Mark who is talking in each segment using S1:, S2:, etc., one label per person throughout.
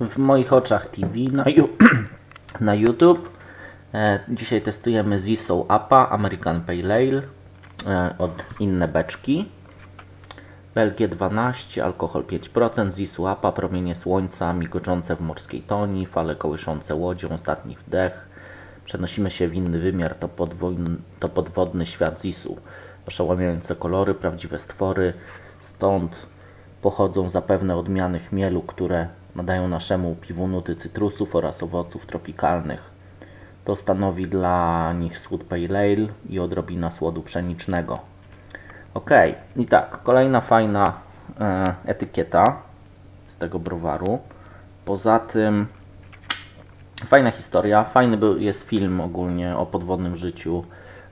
S1: w moich oczach TV na, na YouTube. E, dzisiaj testujemy Ziso Appa American Pale Ale e, od inne beczki. Belgię 12, alkohol 5%, Zisu Appa, promienie słońca, migoczące w morskiej toni, fale kołyszące łodzią, ostatni wdech. Przenosimy się w inny wymiar, to, to podwodny świat Zisu. Oszałamiające kolory, prawdziwe stwory, stąd pochodzą zapewne odmiany chmielu, które nadają naszemu piwu nuty cytrusów oraz owoców tropikalnych. To stanowi dla nich słód pale ale i odrobina słodu pszenicznego. Ok, i tak, kolejna fajna e, etykieta z tego browaru. Poza tym fajna historia, fajny był, jest film ogólnie o podwodnym życiu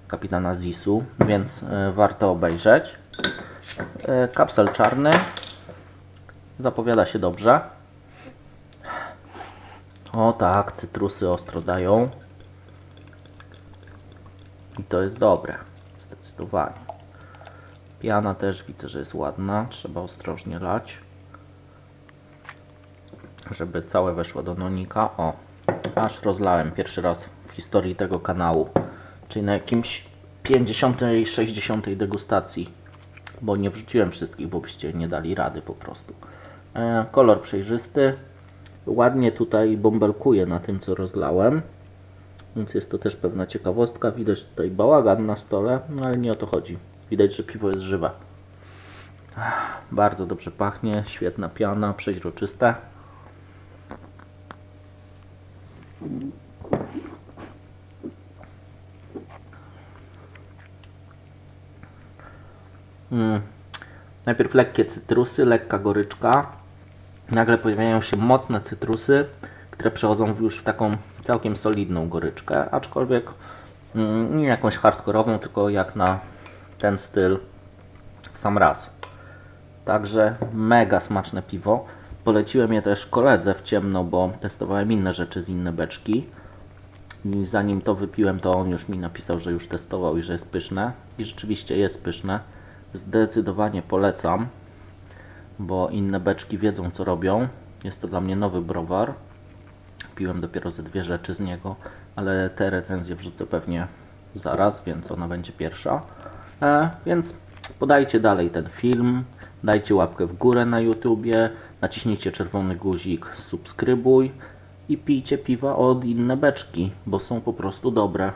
S1: kapitana Zisu, więc e, warto obejrzeć. E, kapsel czarny, zapowiada się dobrze. O tak, cytrusy ostro dają. I to jest dobre, zdecydowanie. Piana też widzę, że jest ładna. Trzeba ostrożnie lać. Żeby całe weszło do nonika. O, aż rozlałem pierwszy raz w historii tego kanału. Czyli na jakimś 50 i 60 degustacji. Bo nie wrzuciłem wszystkich, bo byście nie dali rady po prostu. E, kolor przejrzysty. Ładnie tutaj bąbelkuje na tym, co rozlałem. Więc jest to też pewna ciekawostka. Widać tutaj bałagan na stole, no ale nie o to chodzi. Widać, że piwo jest żywe. Bardzo dobrze pachnie, świetna piana, przeźroczyste. Mm. Najpierw lekkie cytrusy, lekka goryczka. Nagle pojawiają się mocne cytrusy, które przechodzą już w taką całkiem solidną goryczkę, aczkolwiek mm, nie jakąś hardkorową, tylko jak na ten styl w sam raz. Także mega smaczne piwo. Poleciłem je też koledze w ciemno, bo testowałem inne rzeczy z inne beczki. I zanim to wypiłem, to on już mi napisał, że już testował i że jest pyszne. I rzeczywiście jest pyszne. Zdecydowanie polecam, bo inne beczki wiedzą co robią. Jest to dla mnie nowy browar. Piłem dopiero ze dwie rzeczy z niego, ale te recenzje wrzucę pewnie zaraz, więc ona będzie pierwsza. E, więc podajcie dalej ten film, dajcie łapkę w górę na YouTubie, naciśnijcie czerwony guzik subskrybuj i pijcie piwa od inne beczki, bo są po prostu dobre.